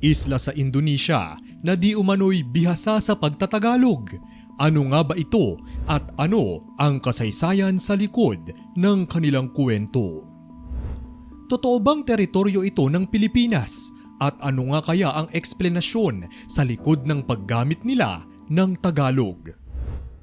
isla sa Indonesia na di umano'y bihasa sa pagtatagalog. Ano nga ba ito at ano ang kasaysayan sa likod ng kanilang kwento? Totoo bang teritoryo ito ng Pilipinas? At ano nga kaya ang eksplenasyon sa likod ng paggamit nila ng Tagalog?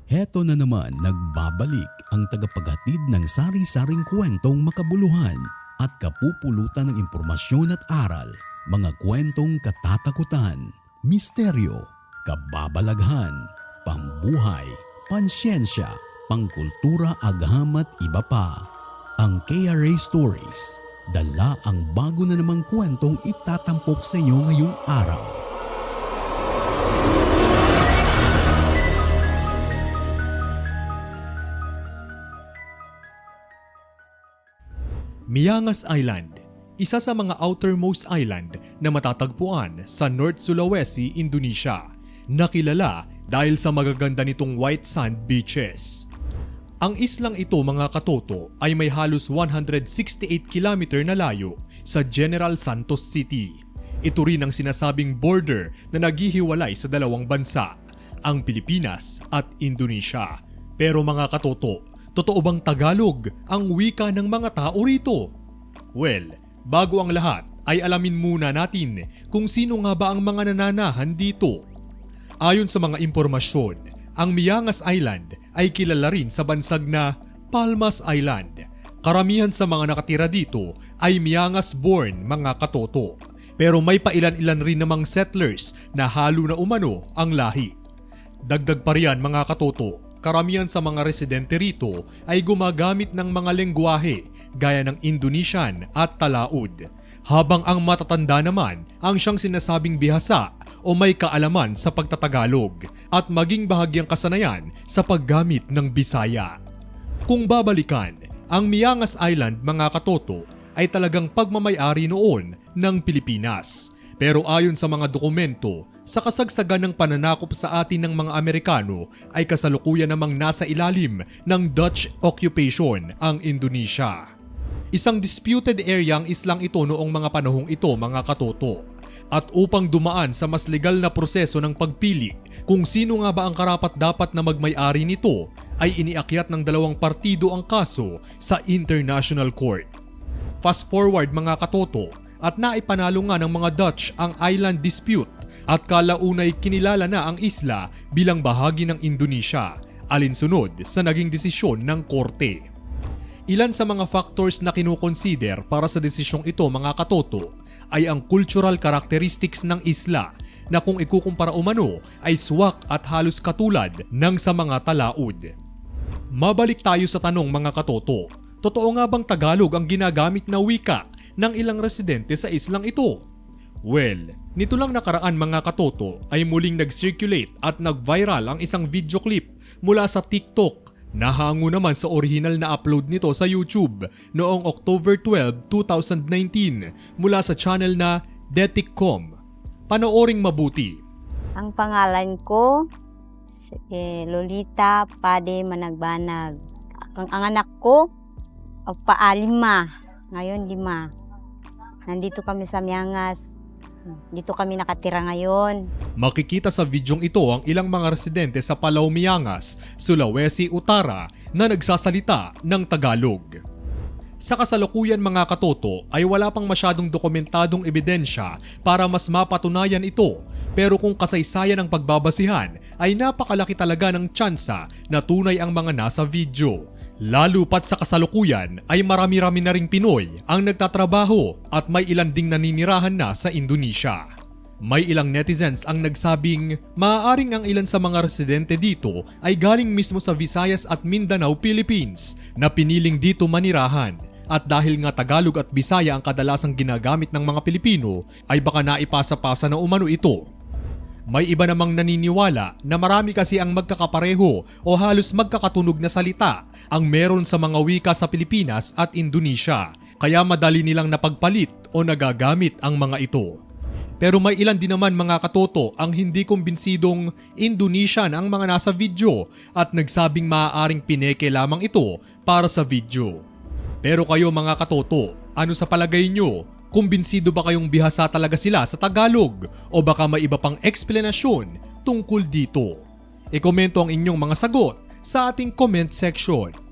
Heto na naman nagbabalik ang tagapaghatid ng sari-saring kwentong makabuluhan at kapupulutan ng impormasyon at aral, mga kwentong katatakutan, misteryo, kababalaghan, pambuhay, pansyensya, pangkultura, agham at iba pa. Ang KRA Stories, dala ang bago na namang kwentong itatampok sa inyo ngayong araw. Miangas Island, isa sa mga outermost island na matatagpuan sa North Sulawesi, Indonesia, nakilala dahil sa magaganda nitong white sand beaches. Ang islang ito mga katoto ay may halos 168 km na layo sa General Santos City. Ito rin ang sinasabing border na naghihiwalay sa dalawang bansa, ang Pilipinas at Indonesia. Pero mga katoto, totoo bang Tagalog ang wika ng mga tao rito? Well, bago ang lahat ay alamin muna natin kung sino nga ba ang mga nananahan dito. Ayon sa mga impormasyon, ang Miangas Island ay kilala rin sa bansag na Palmas Island. Karamihan sa mga nakatira dito ay Miangas-born mga katoto. Pero may pailan-ilan rin namang settlers na halo na umano ang lahi. Dagdag pa riyan mga katoto, karamihan sa mga residente rito ay gumagamit ng mga lengguwahe gaya ng Indonesian at Talaud. Habang ang matatanda naman ang siyang sinasabing bihasa o may kaalaman sa pagtatagalog at maging bahagyang kasanayan sa paggamit ng Bisaya. Kung babalikan, ang Miangas Island mga katoto ay talagang pagmamayari noon ng Pilipinas. Pero ayon sa mga dokumento, sa kasagsagan ng pananakop sa atin ng mga Amerikano ay kasalukuyan namang nasa ilalim ng Dutch occupation ang Indonesia. Isang disputed area ang islang ito noong mga panahong ito mga katoto. At upang dumaan sa mas legal na proseso ng pagpili kung sino nga ba ang karapat dapat na magmay-ari nito ay iniakyat ng dalawang partido ang kaso sa International Court. Fast forward mga katoto at naipanalo nga ng mga Dutch ang island dispute at kalaunay kinilala na ang isla bilang bahagi ng Indonesia alinsunod sa naging desisyon ng korte. Ilan sa mga factors na kinukonsider para sa desisyong ito mga katoto ay ang cultural characteristics ng isla na kung ikukumpara umano ay swak at halos katulad ng sa mga talaud. Mabalik tayo sa tanong mga katoto. Totoo nga bang Tagalog ang ginagamit na wika ng ilang residente sa islang ito? Well, nito lang nakaraan mga katoto ay muling nag-circulate at nag-viral ang isang video clip mula sa TikTok Nahango naman sa original na upload nito sa YouTube noong October 12, 2019 mula sa channel na Deticom. Panooring mabuti. Ang pangalan ko, eh, Lolita Pade Managbanag. Ang, ang anak ko, paalima. Ngayon, lima. Nandito kami sa Miangas. Dito kami nakatira ngayon. Makikita sa videong ito ang ilang mga residente sa Palau Miangas, Sulawesi, Utara na nagsasalita ng Tagalog. Sa kasalukuyan mga katoto ay wala pang masyadong dokumentadong ebidensya para mas mapatunayan ito pero kung kasaysayan ang pagbabasihan ay napakalaki talaga ng tsansa na tunay ang mga nasa video. Lalo pat sa kasalukuyan ay marami-rami na ring Pinoy ang nagtatrabaho at may ilan ding naninirahan na sa Indonesia. May ilang netizens ang nagsabing maaaring ang ilan sa mga residente dito ay galing mismo sa Visayas at Mindanao, Philippines na piniling dito manirahan at dahil nga Tagalog at Bisaya ang kadalasang ginagamit ng mga Pilipino ay baka naipasa-pasa na umano ito may iba namang naniniwala na marami kasi ang magkakapareho o halos magkakatunog na salita ang meron sa mga wika sa Pilipinas at Indonesia, kaya madali nilang napagpalit o nagagamit ang mga ito. Pero may ilan din naman mga katoto ang hindi kumbinsidong Indonesian ang mga nasa video at nagsabing maaaring pineke lamang ito para sa video. Pero kayo mga katoto, ano sa palagay nyo? Kumbinsido ba kayong bihasa talaga sila sa Tagalog o baka may iba pang eksplanasyon tungkol dito? E-komento ang inyong mga sagot sa ating comment section.